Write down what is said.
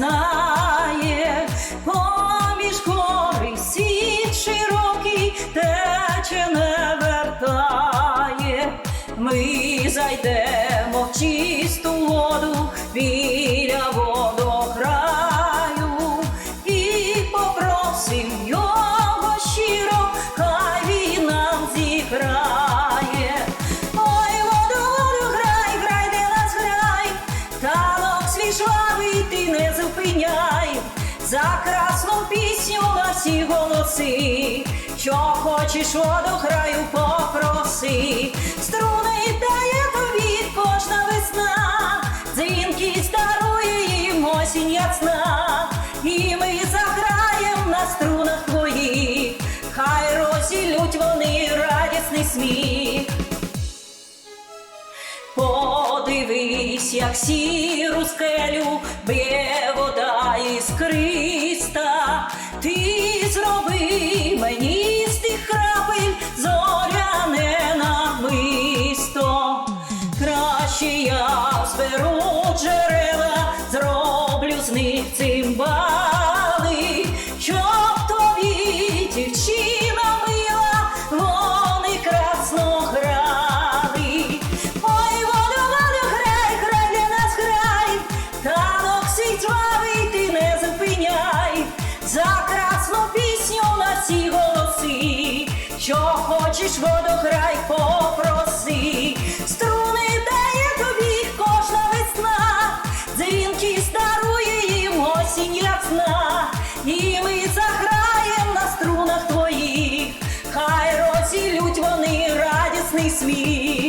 знає, поміж гори сіт широкий тече на. слави ти не зупиняй, за красну пісню на всі голоси, що хочеш воду краю попроси, струни дає тобі кожна весна, дзвінки старує їм осінь ясна, і ми заграєм на струнах твоїх, хай розілють вони радісний сміх. Подивись, як сіру скелю б'є жвавий ти не зупиняй, за красну пісню на всі голоси, що хочеш воду грай, попроси, струни дає тобі кожна весна, дзвінки старує їм осінь ясна, і ми заграєм на струнах твоїх, хай розілють вони радісний сміх.